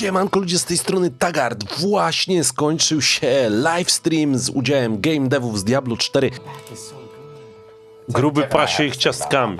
Siemanko ludzie z tej strony Tagart. Właśnie skończył się livestream z udziałem game devów z Diablo 4 Gruby pasie ich ciastkami.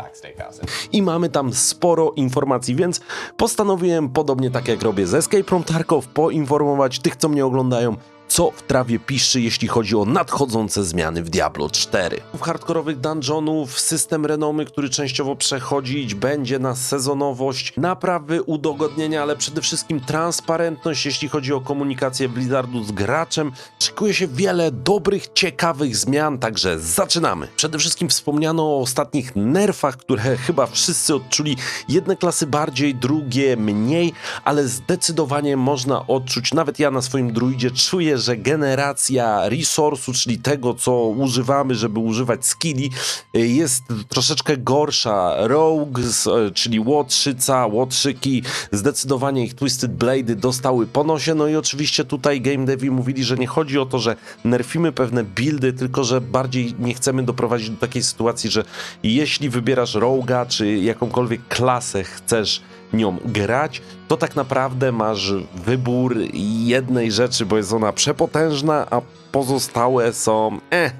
i mamy tam sporo informacji, więc postanowiłem, podobnie tak jak robię z Escape from Tarkov, poinformować tych, co mnie oglądają, co w trawie piszczy, jeśli chodzi o nadchodzące zmiany w Diablo 4. W hardkorowych dungeonów system renomy, który częściowo przechodzić będzie na sezonowość, naprawy, udogodnienia, ale przede wszystkim transparentność, jeśli chodzi o komunikację Blizzardu z graczem. Szykuje się wiele dobrych, ciekawych zmian, także zaczynamy. Przede wszystkim wspomniano o ostatnich nerfach, które chyba wszyscy odczuli. Jedne klasy bardziej, drugie mniej, ale zdecydowanie można odczuć, nawet ja na swoim druidzie czuję, że generacja resource'u, czyli tego, co używamy, żeby używać skilli, y, jest troszeczkę gorsza. Rogues, y, czyli łotrzyca, łotrzyki, zdecydowanie ich Twisted Blade dostały po nosie, no i oczywiście tutaj game devi mówili, że nie chodzi o to, że nerfimy pewne buildy, tylko że bardziej nie chcemy doprowadzić do takiej sytuacji, że jeśli wybierasz roga, czy jakąkolwiek klasę chcesz nią grać, to tak naprawdę masz wybór jednej rzeczy, bo jest ona przepotężna, a pozostałe są eh.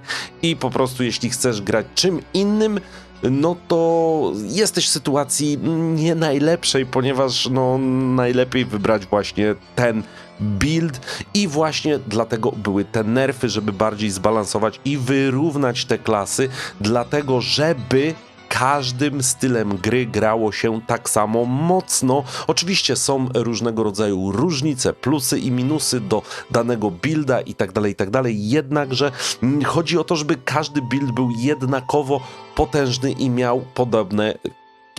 I po prostu jeśli chcesz grać czym innym, no to jesteś w sytuacji nie najlepszej, ponieważ no najlepiej wybrać właśnie ten build i właśnie dlatego były te nerfy, żeby bardziej zbalansować i wyrównać te klasy, dlatego żeby każdym stylem gry grało się tak samo mocno. Oczywiście są różnego rodzaju różnice, plusy i minusy do danego builda i tak dalej, i tak dalej. Jednakże mm, chodzi o to, żeby każdy build był jednakowo potężny i miał podobne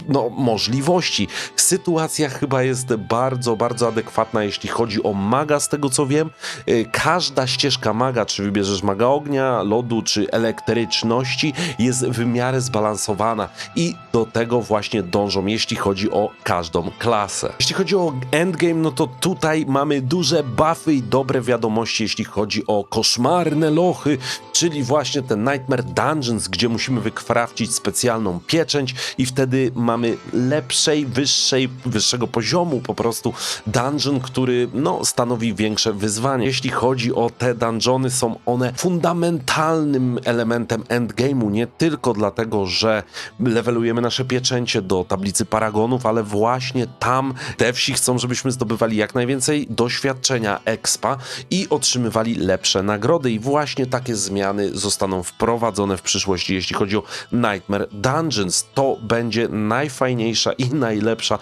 no, możliwości. Sytuacja chyba jest bardzo, bardzo adekwatna, jeśli chodzi o maga, z tego co wiem. Y, Każda ścieżka maga, czy wybierzesz maga ognia, lodu, czy elektryczności, jest w miarę zbalansowana i do tego właśnie dążą, jeśli chodzi o każdą klasę. Jeśli chodzi o endgame, no to tutaj mamy duże buffy i dobre wiadomości, jeśli chodzi o koszmarne lochy, czyli właśnie te Nightmare Dungeons, gdzie musimy wykrafcić specjalną pieczęć i wtedy mamy lepszej, wyższej, wyższego poziomu po prostu dungeon, który no, stanowi większe wyzwanie. Jeśli chodzi o te dungeony, są one fundamentalnym elementem endgame'u, nie tylko dlatego, że levelujemy nasze pieczęcie do tablicy paragonów, ale właśnie tam te wsi chcą, żebyśmy zdobywali jak najwięcej doświadczenia expa i otrzymywali lepsze nagrody i właśnie takie zmiany zostaną wprowadzone w przyszłości, jeśli chodzi o Nightmare Dungeons. To będzie najfajniejsza i najlepsza,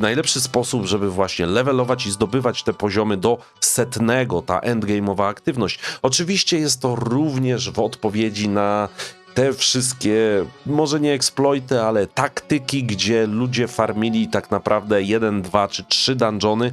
najlepszy sposób, żeby właśnie levelować i zdobywać te poziomy do setnego, ta endgame'owa aktywność. Oczywiście jest to również w odpowiedzi na te wszystkie, może nie eksploity, ale taktyki, gdzie ludzie farmili tak naprawdę jeden, dwa czy trzy dungeony,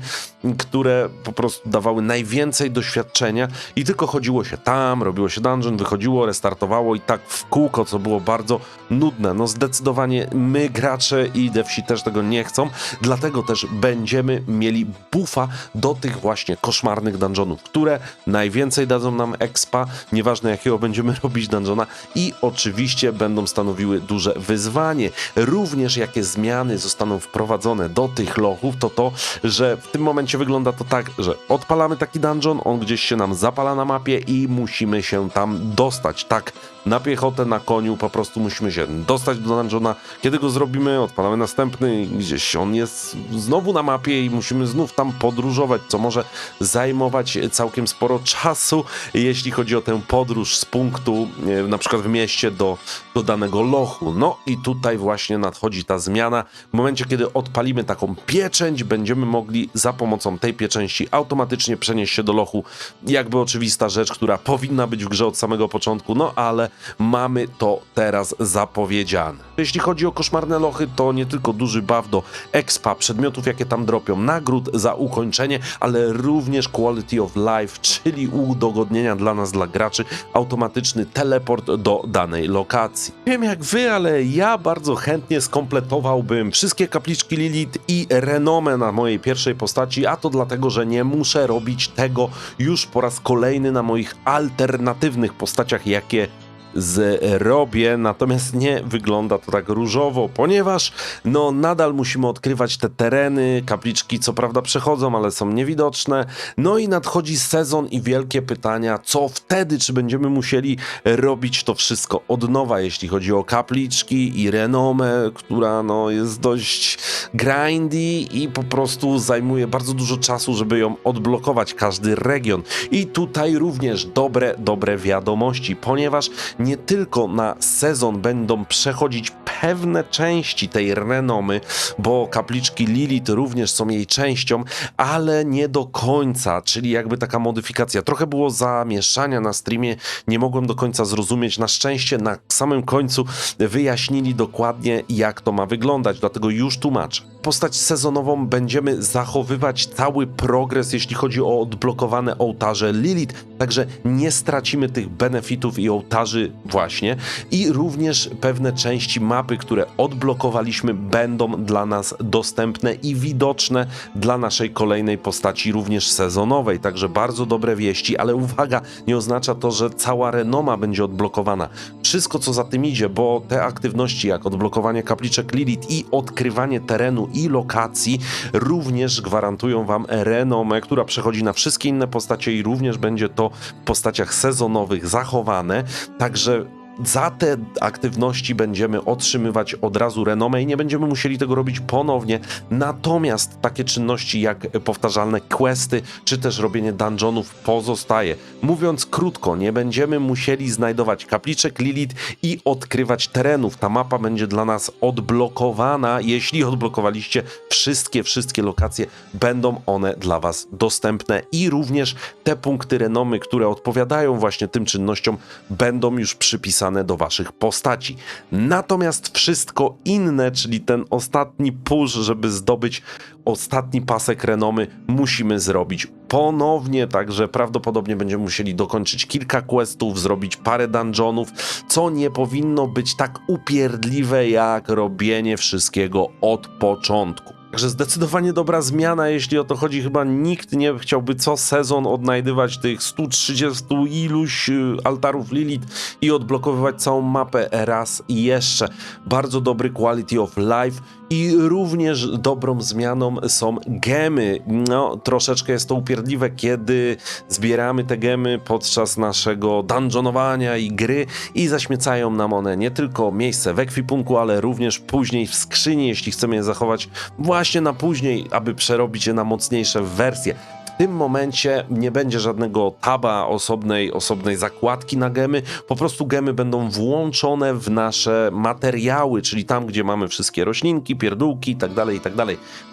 które po prostu dawały najwięcej doświadczenia i tylko chodziło się tam, robiło się dungeon, wychodziło, restartowało i tak w kółko, co było bardzo nudne. No zdecydowanie my, gracze i devsi też tego nie chcą, dlatego też będziemy mieli buffa do tych właśnie koszmarnych dungeonów, które najwięcej dadzą nam expa, nieważne jakiego będziemy robić dungeona i oczywiście będą stanowiły duże wyzwanie. Również jakie zmiany zostaną wprowadzone do tych lochów, to to, że w tym momencie wygląda to tak, że odpalamy taki dungeon, on gdzieś się nam zapala na mapie i musimy się tam dostać. Tak, na piechotę, na koniu, po prostu musimy się dostać do dungeona. Kiedy go zrobimy, odpalamy następny, gdzieś on jest znowu na mapie i musimy znów tam podróżować, co może zajmować całkiem sporo czasu, jeśli chodzi o tę podróż z punktu, e, na przykład w mieście, do, do danego lochu. No i tutaj właśnie nadchodzi ta zmiana. W momencie, kiedy odpalimy taką pieczęć, będziemy mogli za pomocą tej pieczęci automatycznie przenieść się do lochu. Jakby oczywista rzecz, która powinna być w grze od samego początku, no ale mamy to teraz zapowiedziane. Jeśli chodzi o koszmarne lochy, to nie tylko duży buff do expa, przedmiotów, jakie tam dropią, nagród za ukończenie, ale również quality of life, czyli udogodnienia dla nas, dla graczy, automatyczny teleport do danej lokacji. Nie wiem jak wy, ale ja bardzo chętnie skompletowałbym wszystkie kapliczki Lilith i renomę na mojej pierwszej postaci, a to dlatego, że nie muszę robić tego już po raz kolejny na moich alternatywnych postaciach, jakie zrobię, natomiast nie wygląda to tak różowo, ponieważ no nadal musimy odkrywać te tereny, kapliczki co prawda przechodzą, ale są niewidoczne, no i nadchodzi sezon i wielkie pytania, co wtedy, czy będziemy musieli robić to wszystko od nowa, jeśli chodzi o kapliczki i renomę, która no jest dość grindy i po prostu zajmuje bardzo dużo czasu, żeby ją odblokować, każdy region. I tutaj również dobre, dobre wiadomości, ponieważ nie tylko na sezon będą przechodzić pewne części tej renomy, bo kapliczki Lilith również są jej częścią, ale nie do końca, czyli jakby taka modyfikacja. Trochę było zamieszania na streamie, nie mogłem do końca zrozumieć. Na szczęście na samym końcu wyjaśnili dokładnie, jak to ma wyglądać, dlatego już tłumaczę. Postać sezonową będziemy zachowywać cały progres, jeśli chodzi o odblokowane ołtarze Lilith, także nie stracimy tych benefitów i ołtarzy właśnie. I również pewne części mapy, które odblokowaliśmy będą dla nas dostępne i widoczne dla naszej kolejnej postaci również sezonowej, także bardzo dobre wieści, ale uwaga, nie oznacza to, że cała renoma będzie odblokowana. Wszystko co za tym idzie, bo te aktywności jak odblokowanie kapliczek Lilith i odkrywanie terenu i lokacji również gwarantują wam renomę, która przechodzi na wszystkie inne postacie i również będzie to w postaciach sezonowych zachowane. Także za te aktywności będziemy otrzymywać od razu renomę i nie będziemy musieli tego robić ponownie. Natomiast takie czynności jak powtarzalne questy czy też robienie dungeonów pozostaje. Mówiąc krótko, nie będziemy musieli znajdować kapliczek Lilith i odkrywać terenów. Ta mapa będzie dla nas odblokowana. Jeśli odblokowaliście wszystkie, wszystkie lokacje, będą one dla Was dostępne i również te punkty renomy, które odpowiadają właśnie tym czynnościom, będą już przypisane do waszych postaci. Natomiast wszystko inne, czyli ten ostatni push, żeby zdobyć ostatni pasek renomy, musimy zrobić ponownie, także prawdopodobnie będziemy musieli dokończyć kilka questów, zrobić parę dungeonów, co nie powinno być tak upierdliwe jak robienie wszystkiego od początku. Także zdecydowanie dobra zmiana, jeśli o to chodzi. Chyba nikt nie chciałby co sezon odnajdywać tych 130 iluś y, altarów Lilith i odblokowywać całą mapę raz i jeszcze. Bardzo dobry quality of life i również dobrą zmianą są gemy. No, troszeczkę jest to upierdliwe, kiedy zbieramy te gemy podczas naszego dungeonowania i gry i zaśmiecają nam one nie tylko miejsce w ekwipunku, ale również później w skrzyni, jeśli chcemy je zachować właśnie na później, aby przerobić je na mocniejsze wersje. W tym momencie nie będzie żadnego taba osobnej, osobnej zakładki na gemy, po prostu gemy będą włączone w nasze materiały, czyli tam, gdzie mamy wszystkie roślinki, pierdółki itd., itd.,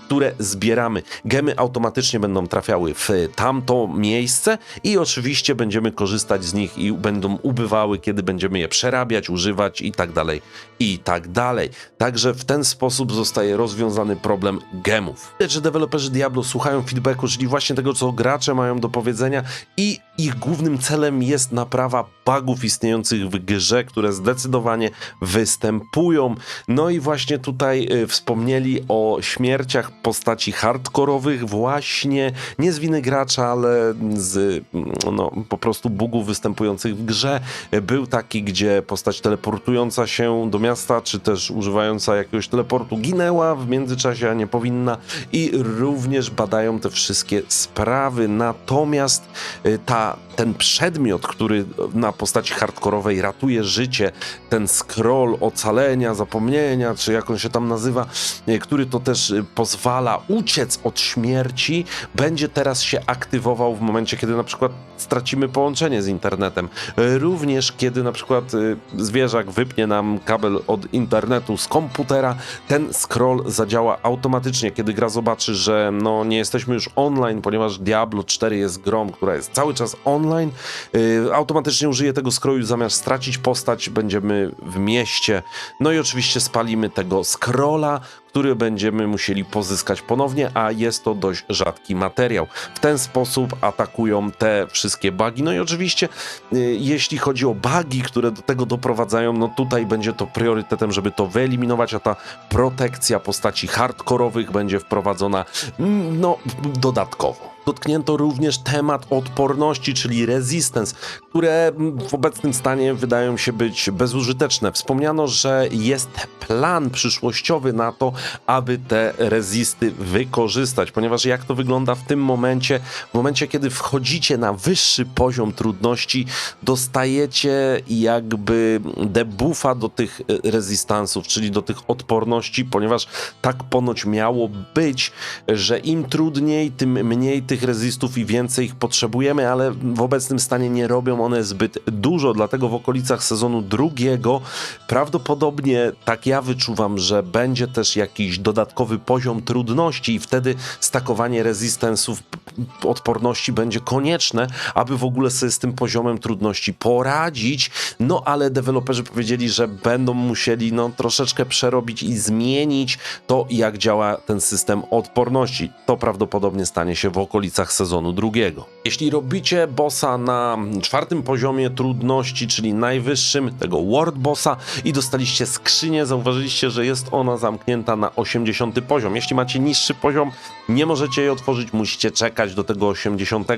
które zbieramy. Gemy automatycznie będą trafiały w tamto miejsce i oczywiście będziemy korzystać z nich i będą ubywały, kiedy będziemy je przerabiać, używać i tak dalej, i tak dalej. Także w ten sposób zostaje rozwiązany problem gemów. Widać, że deweloperzy Diablo słuchają feedbacku, czyli właśnie tego, co gracze mają do powiedzenia i ich głównym celem jest naprawa bugów istniejących w grze, które zdecydowanie występują. No i właśnie tutaj y, wspomnieli o śmierciach postaci hardkorowych właśnie, nie z winy gracza, ale z no, po prostu bugów występujących w grze. Był taki, gdzie postać teleportująca się do miasta, czy też używająca jakiegoś teleportu ginęła w międzyczasie, a nie powinna i również badają te wszystkie sprawy. Natomiast y, ten przedmiot, który na postaci hardkorowej ratuje życie, ten scroll ocalenia, zapomnienia, czy jak on się tam nazywa, y, który to też y, pozwala uciec od śmierci, będzie teraz się aktywował w momencie, kiedy na przykład stracimy połączenie z internetem. Również kiedy na przykład zwierzak wypnie nam kabel od internetu z komputera, ten scroll zadziała automatycznie, kiedy gra zobaczy, że no nie jesteśmy już online, ponieważ Diablo 4 jest grą, która jest cały czas online, yy, automatycznie użyje tego scrollu zamiast stracić postać, będziemy w mieście. No i oczywiście spalimy tego scrolla, który będziemy musieli pozyskać ponownie, a jest to dość rzadki materiał. W ten sposób atakują te wszystkie bugi. No i oczywiście, y, jeśli chodzi o bugi, które do tego doprowadzają, no tutaj będzie to priorytetem, żeby to wyeliminować, a ta protekcja postaci hardkorowych będzie wprowadzona mm, no dodatkowo. Dotknięto również temat odporności, czyli resistance, które w obecnym stanie wydają się być bezużyteczne. Wspomniano, że jest plan przyszłościowy na to, aby te rezisty wykorzystać, ponieważ jak to wygląda w tym momencie, w momencie kiedy wchodzicie na wyższy poziom trudności, dostajecie jakby debuffa do tych rezistansów, czyli do tych odporności, ponieważ tak ponoć miało być, że im trudniej, tym mniej tych rezistów i więcej ich potrzebujemy, ale w obecnym stanie nie robią one zbyt dużo, dlatego w okolicach sezonu drugiego prawdopodobnie tak ja wyczuwam, że będzie też jakiś dodatkowy poziom trudności i wtedy stakowanie rezistensów odporności będzie konieczne, aby w ogóle sobie z tym poziomem trudności poradzić. No ale deweloperzy powiedzieli, że będą musieli no troszeczkę przerobić i zmienić to, jak działa ten system odporności. To prawdopodobnie stanie się w okolicach sezonu drugiego. Jeśli robicie bossa na czwartym poziomie trudności, czyli najwyższym, tego World Bossa i dostaliście skrzynię, zauważyliście, że jest ona zamknięta na 80 poziom. Jeśli macie niższy poziom, nie możecie jej otworzyć, musicie czekać do tego 80.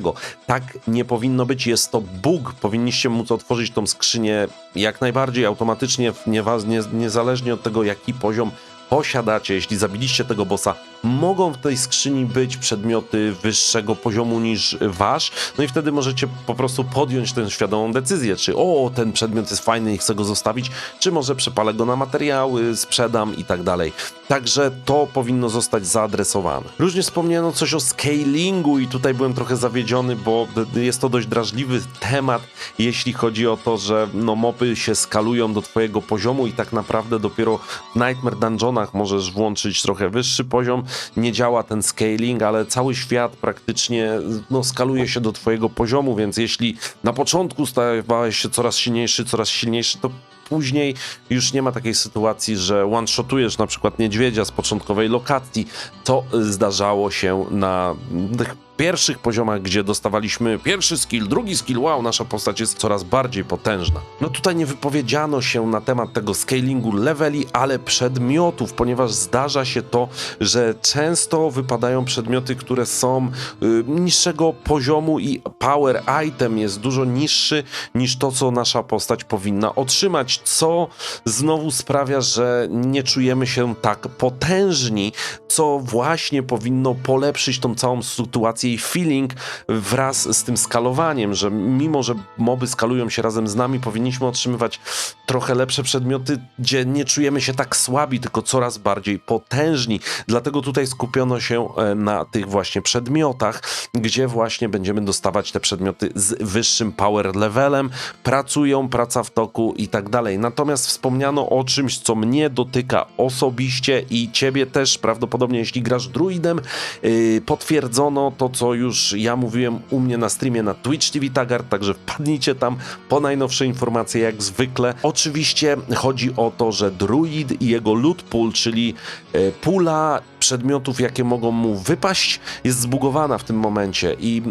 Tak nie powinno być, jest to bug. Powinniście móc otworzyć tą skrzynię jak najbardziej automatycznie, nie, nie, niezależnie od tego, jaki poziom posiadacie, jeśli zabiliście tego bossa, mogą w tej skrzyni być przedmioty wyższego poziomu niż wasz, no i wtedy możecie po prostu podjąć tę świadomą decyzję, czy o, ten przedmiot jest fajny i chcę go zostawić, czy może przepalę go na materiały, sprzedam i tak dalej. Także to powinno zostać zaadresowane. Różnie wspomniano coś o scalingu i tutaj byłem trochę zawiedziony, bo jest to dość drażliwy temat, jeśli chodzi o to, że no moby się skalują do twojego poziomu i tak naprawdę dopiero w Nightmare Dungeonach możesz włączyć trochę wyższy poziom, nie działa ten scaling, ale cały świat praktycznie no, skaluje się do twojego poziomu, więc jeśli na początku stawałeś się coraz silniejszy, coraz silniejszy, to później już nie ma takiej sytuacji, że one-shotujesz na przykład niedźwiedzia z początkowej lokacji. To zdarzało się na tych pierwszych poziomach, gdzie dostawaliśmy pierwszy skill, drugi skill, wow, nasza postać jest coraz bardziej potężna. No tutaj nie wypowiedziano się na temat tego scalingu leveli, ale przedmiotów, ponieważ zdarza się to, że często wypadają przedmioty, które są y, niższego poziomu i power item jest dużo niższy niż to, co nasza postać powinna otrzymać, co znowu sprawia, że nie czujemy się tak potężni, co właśnie powinno polepszyć tą całą sytuację feeling wraz z tym skalowaniem, że mimo, że moby skalują się razem z nami, powinniśmy otrzymywać trochę lepsze przedmioty, gdzie nie czujemy się tak słabi, tylko coraz bardziej potężni. Dlatego tutaj skupiono się e, na tych właśnie przedmiotach, gdzie właśnie będziemy dostawać te przedmioty z wyższym power levelem, pracują, praca w toku i tak dalej. Natomiast wspomniano o czymś, co mnie dotyka osobiście i ciebie też prawdopodobnie, jeśli grasz druidem, yy, potwierdzono to, co już ja mówiłem u mnie na streamie na Twitch TV Taggart, także wpadnijcie tam po najnowsze informacje jak zwykle. Oczywiście chodzi o to, że druid i jego loot pool, czyli e, pula przedmiotów, jakie mogą mu wypaść, jest zbugowana w tym momencie i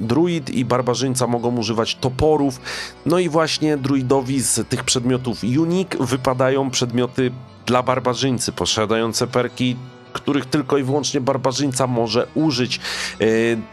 druid i barbarzyńca mogą używać toporów, no i właśnie druidowi z tych przedmiotów unique wypadają przedmioty dla barbarzyńcy posiadające perki których tylko i wyłącznie barbarzyńca może użyć, e,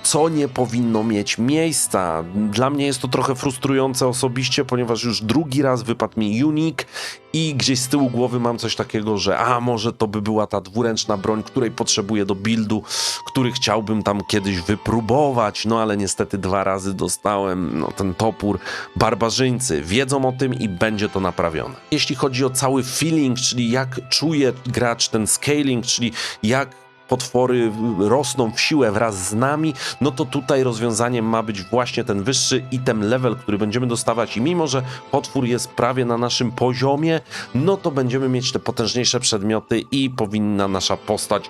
co nie powinno mieć miejsca. Dla mnie jest to trochę frustrujące osobiście, ponieważ już drugi raz wypadł mi Unique i gdzieś z tyłu głowy mam coś takiego, że a może to by była ta dwuręczna broń, której potrzebuję do buildu, który chciałbym tam kiedyś wypróbować, no ale niestety dwa razy dostałem no, ten topór. Barbarzyńcy wiedzą o tym i będzie to naprawione. Jeśli chodzi o cały feeling, czyli jak czuje gracz ten scaling, czyli jak potwory rosną w siłę wraz z nami, no to tutaj rozwiązaniem ma być właśnie ten wyższy item level, który będziemy dostawać i mimo, że potwór jest prawie na naszym poziomie, no to będziemy mieć te potężniejsze przedmioty i powinna nasza postać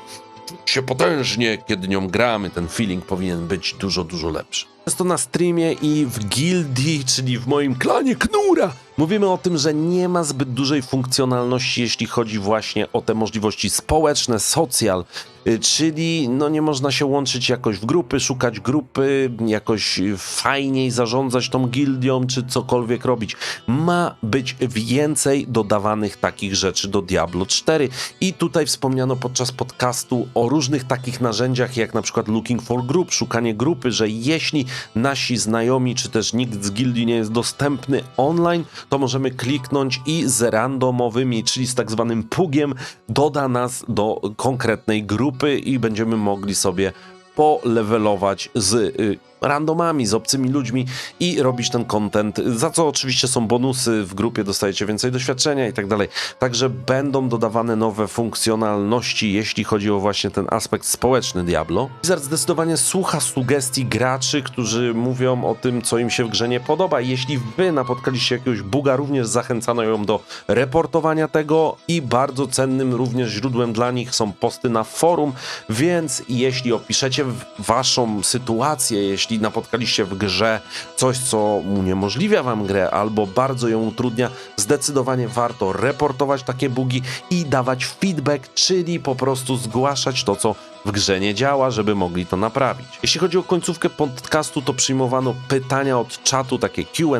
się potężnie, kiedy nią gramy, ten feeling powinien być dużo, dużo lepszy. Często na streamie i w gildii, czyli w moim klanie Knura, mówimy o tym, że nie ma zbyt dużej funkcjonalności, jeśli chodzi właśnie o te możliwości społeczne, social, y, czyli no nie można się łączyć jakoś w grupy, szukać grupy, jakoś fajniej zarządzać tą gildią, czy cokolwiek robić. Ma być więcej dodawanych takich rzeczy do Diablo 4 i tutaj wspomniano podczas podcastu o różnych takich narzędziach, jak na przykład Looking for Group, szukanie grupy, że jeśli nasi znajomi, czy też nikt z gildii nie jest dostępny online, to możemy kliknąć i z randomowymi, czyli z tak zwanym pugiem, doda nas do konkretnej grupy i będziemy mogli sobie polevelować z y, randomami, z obcymi ludźmi i robić ten content, za co oczywiście są bonusy w grupie, dostajecie więcej doświadczenia i tak dalej. Także będą dodawane nowe funkcjonalności, jeśli chodzi o właśnie ten aspekt społeczny Diablo. Blizzard zdecydowanie słucha sugestii graczy, którzy mówią o tym, co im się w grze nie podoba. Jeśli wy napotkaliście jakiegoś buga, również zachęcano ją do reportowania tego i bardzo cennym również źródłem dla nich są posty na forum, więc jeśli opiszecie waszą sytuację, jeśli napotkaliście w grze coś, co uniemożliwia wam grę albo bardzo ją utrudnia, zdecydowanie warto reportować takie bugi i dawać feedback, czyli po prostu zgłaszać to, co w grze nie działa, żeby mogli to naprawić. Jeśli chodzi o końcówkę podcastu, to przyjmowano pytania od czatu, takie QA,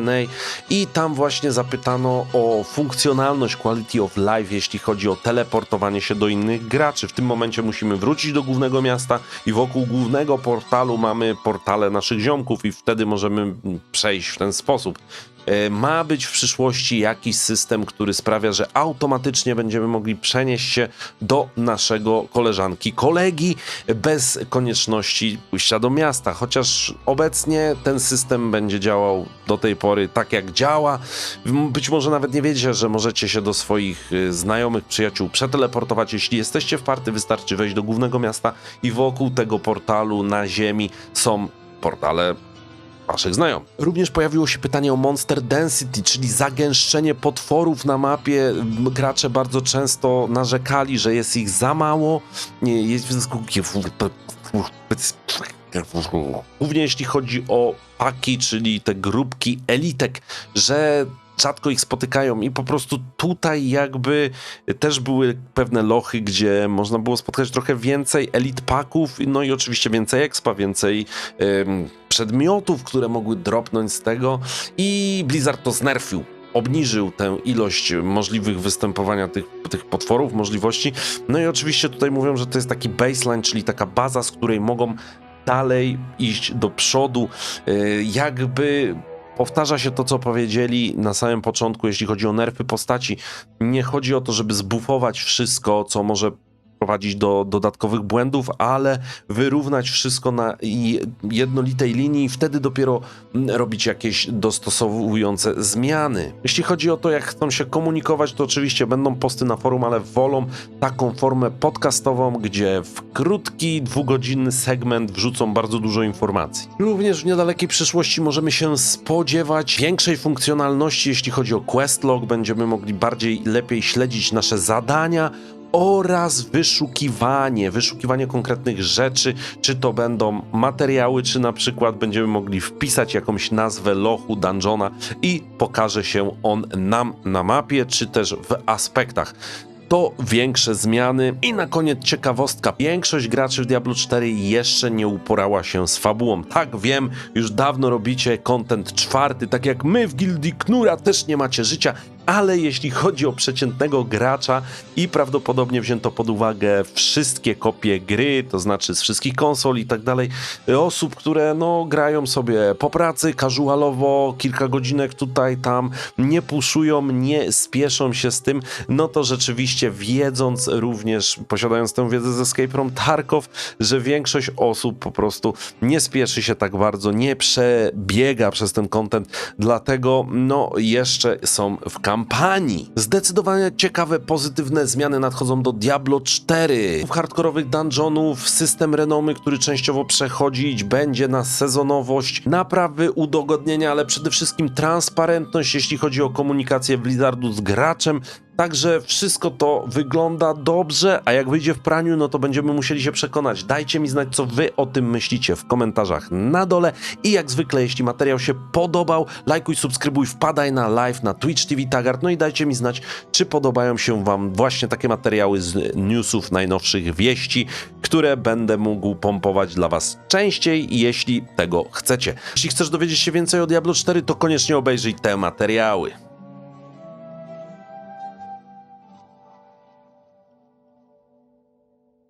i tam właśnie zapytano o funkcjonalność Quality of Life, jeśli chodzi o teleportowanie się do innych graczy. W tym momencie musimy wrócić do głównego miasta i wokół głównego portalu mamy portale naszych ziomków, i wtedy możemy przejść w ten sposób. E, ma być w przyszłości jakiś system, który sprawia, że automatycznie będziemy mogli przenieść się do naszego koleżanki, kolegi bez konieczności pójścia do miasta. Chociaż obecnie ten system będzie działał do tej pory tak jak działa. Być może nawet nie wiecie, że możecie się do swoich e, znajomych, przyjaciół przeteleportować. Jeśli jesteście w party, wystarczy wejść do głównego miasta i wokół tego portalu na ziemi są portale waszych znajomych. Również pojawiło się pytanie o Monster Density, czyli zagęszczenie potworów na mapie. Gracze bardzo często narzekali, że jest ich za mało. Jest Głównie jeśli chodzi o paki, czyli te grupki elitek, że rzadko ich spotykają i po prostu tutaj jakby też były pewne lochy, gdzie można było spotkać trochę więcej elit paków, no i oczywiście więcej expa, więcej ym, przedmiotów, które mogły dropnąć z tego i Blizzard to znerfił obniżył tę ilość możliwych występowania tych, tych potworów, możliwości. No i oczywiście tutaj mówią, że to jest taki baseline, czyli taka baza, z której mogą dalej iść do przodu, y, jakby powtarza się to, co powiedzieli na samym początku, jeśli chodzi o nerfy postaci. Nie chodzi o to, żeby zbufować wszystko, co może prowadzić do dodatkowych błędów, ale wyrównać wszystko na jednolitej linii i wtedy dopiero mm, robić jakieś dostosowujące zmiany. Jeśli chodzi o to, jak chcą się komunikować, to oczywiście będą posty na forum, ale wolą taką formę podcastową, gdzie w krótki, dwugodzinny segment wrzucą bardzo dużo informacji. Również w niedalekiej przyszłości możemy się spodziewać większej funkcjonalności, jeśli chodzi o questlog, będziemy mogli bardziej, lepiej śledzić nasze zadania, oraz wyszukiwanie, wyszukiwanie konkretnych rzeczy, czy to będą materiały, czy na przykład będziemy mogli wpisać jakąś nazwę lochu, dungeona i pokaże się on nam na mapie, czy też w aspektach to większe zmiany. I na koniec ciekawostka. Większość graczy w Diablo 4 jeszcze nie uporała się z fabułą. Tak, wiem, już dawno robicie content czwarty, tak jak my w Gildii Knura też nie macie życia ale jeśli chodzi o przeciętnego gracza i prawdopodobnie wzięto pod uwagę wszystkie kopie gry, to znaczy z wszystkich konsol i tak dalej, osób, które no grają sobie po pracy, casualowo, kilka godzinek tutaj, tam, nie puszują, nie spieszą się z tym, no to rzeczywiście wiedząc również, posiadając tę wiedzę ze Escape Room Tarkov, że większość osób po prostu nie spieszy się tak bardzo, nie przebiega przez ten content, dlatego no jeszcze są w kampanii kampanii. Zdecydowanie ciekawe, pozytywne zmiany nadchodzą do Diablo 4. W hardkorowych dungeonów system renomy, który częściowo przechodzić będzie na sezonowość, naprawy, udogodnienia, ale przede wszystkim transparentność, jeśli chodzi o komunikację Blizzardu z graczem, Także wszystko to wygląda dobrze, a jak wyjdzie w praniu, no to będziemy musieli się przekonać. Dajcie mi znać, co wy o tym myślicie w komentarzach na dole. I jak zwykle, jeśli materiał się podobał, lajkuj, subskrybuj, wpadaj na live na Twitch TV Tagart, no i dajcie mi znać, czy podobają się wam właśnie takie materiały z newsów, najnowszych wieści, które będę mógł pompować dla was częściej, jeśli tego chcecie. Jeśli chcesz dowiedzieć się więcej o Diablo 4, to koniecznie obejrzyj te materiały.